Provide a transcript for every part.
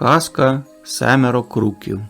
Казка семеро круків.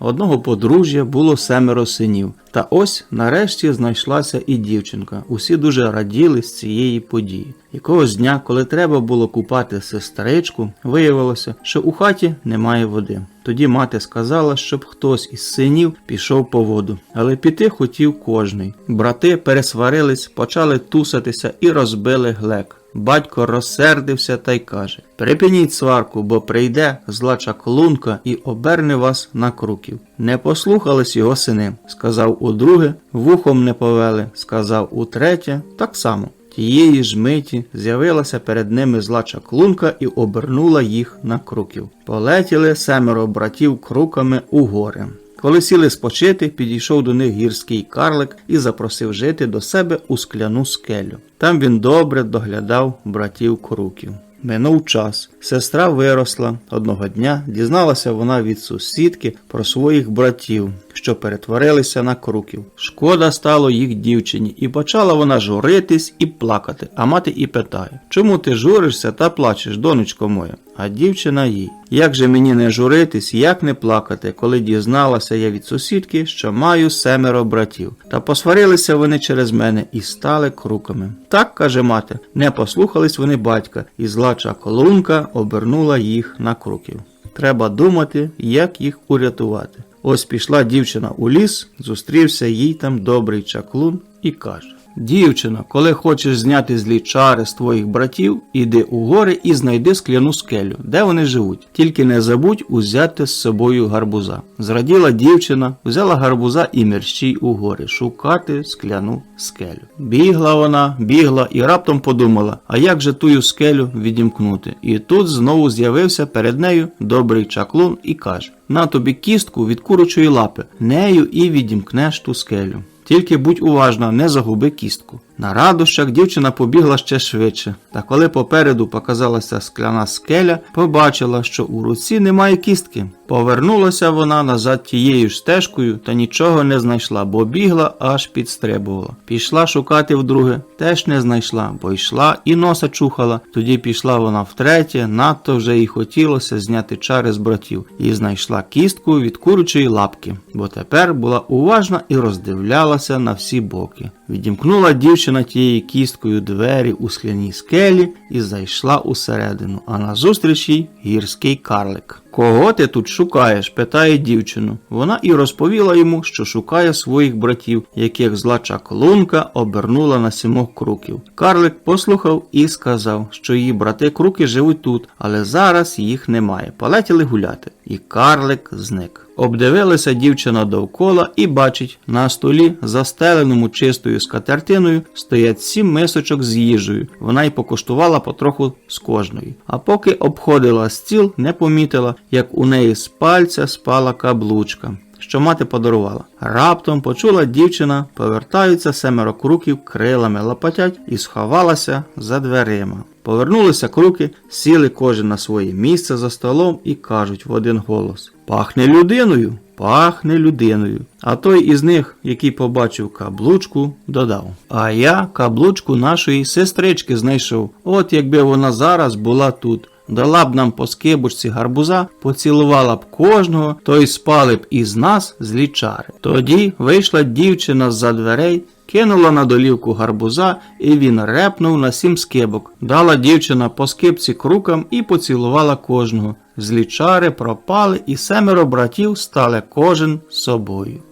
Одного подружжя було семеро синів. Та ось нарешті знайшлася і дівчинка. Усі дуже раділи з цієї події. Якогось дня, коли треба було купати сестричку, виявилося, що у хаті немає води. Тоді мати сказала, щоб хтось із синів пішов по воду, але піти хотів кожний. Брати пересварились, почали тусатися і розбили глек. Батько розсердився та й каже: Припиніть сварку, бо прийде зла чаклунка і оберне вас на круків. Не послухались його сини, сказав у друге, вухом не повели, сказав у третє, так само. Тієї ж миті з'явилася перед ними зла чаклунка і обернула їх на круків. Полетіли семеро братів круками у гори. Коли сіли спочити, підійшов до них гірський карлик і запросив жити до себе у скляну скелю. Там він добре доглядав братів круків. Минув час. Сестра виросла. Одного дня дізналася вона від сусідки про своїх братів, що перетворилися на круків. Шкода стало їх дівчині, і почала вона журитись і плакати. А мати і питає: Чому ти журишся та плачеш, донечко моя? А дівчина їй. Як же мені не журитись, як не плакати, коли дізналася я від сусідки, що маю семеро братів. Та посварилися вони через мене і стали круками. Так, каже мати, не послухались вони батька, і зла чаклунка обернула їх на круків. Треба думати, як їх урятувати. Ось пішла дівчина у ліс, зустрівся їй там добрий чаклун і каже: Дівчино, коли хочеш зняти злі чари з твоїх братів, іди у гори і знайди скляну скелю, де вони живуть. Тільки не забудь узяти з собою гарбуза. Зраділа дівчина, взяла гарбуза і мерщій у гори шукати скляну скелю. Бігла вона, бігла і раптом подумала, а як же тую скелю відімкнути? І тут знову з'явився перед нею добрий чаклун і каже: На тобі кістку від курочої лапи, нею і відімкнеш ту скелю. Тільки будь уважна, не загуби кістку. На радощах дівчина побігла ще швидше, та коли попереду показалася скляна скеля, побачила, що у руці немає кістки. Повернулася вона назад тією ж стежкою та нічого не знайшла, бо бігла аж підстрибувала. Пішла шукати вдруге, теж не знайшла, бо йшла і носа чухала. Тоді пішла вона втретє, надто вже їй хотілося зняти чари з братів, і знайшла кістку від курячої лапки, бо тепер була уважна і роздивлялася на всі боки. Відімкнула дівчина тією кісткою двері у скляній скелі і зайшла усередину, а назустріч їй гірський карлик. Кого ти тут шукаєш? питає дівчину. Вона і розповіла йому, що шукає своїх братів, яких зла чаклунка обернула на сімох круків. Карлик послухав і сказав, що її брати круки живуть тут, але зараз їх немає. Полетіли гуляти. І карлик зник. Обдивилася дівчина довкола і бачить, на столі, застеленому чистою скатертиною, стоять сім мисочок з їжею. Вона й покуштувала потроху з кожної. А поки обходила стіл, не помітила, як у неї з пальця спала каблучка. Що мати подарувала. Раптом почула дівчина, повертаються семеро круків, крилами лопатять і сховалася за дверима. Повернулися круки, сіли кожен на своє місце за столом і кажуть в один голос: Пахне людиною, пахне людиною. А той із них, який побачив каблучку, додав: А я каблучку нашої сестрички знайшов. От якби вона зараз була тут. Дала б нам по скибочці гарбуза, поцілувала б кожного, то й спали б із нас злі чари. Тоді вийшла дівчина з-за дверей, кинула на долівку гарбуза, і він репнув на сім скибок. Дала дівчина по скибці крукам і поцілувала кожного. Злі чари пропали, і семеро братів стали кожен собою.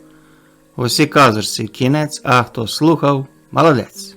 Усі казочці кінець, а хто слухав, молодець.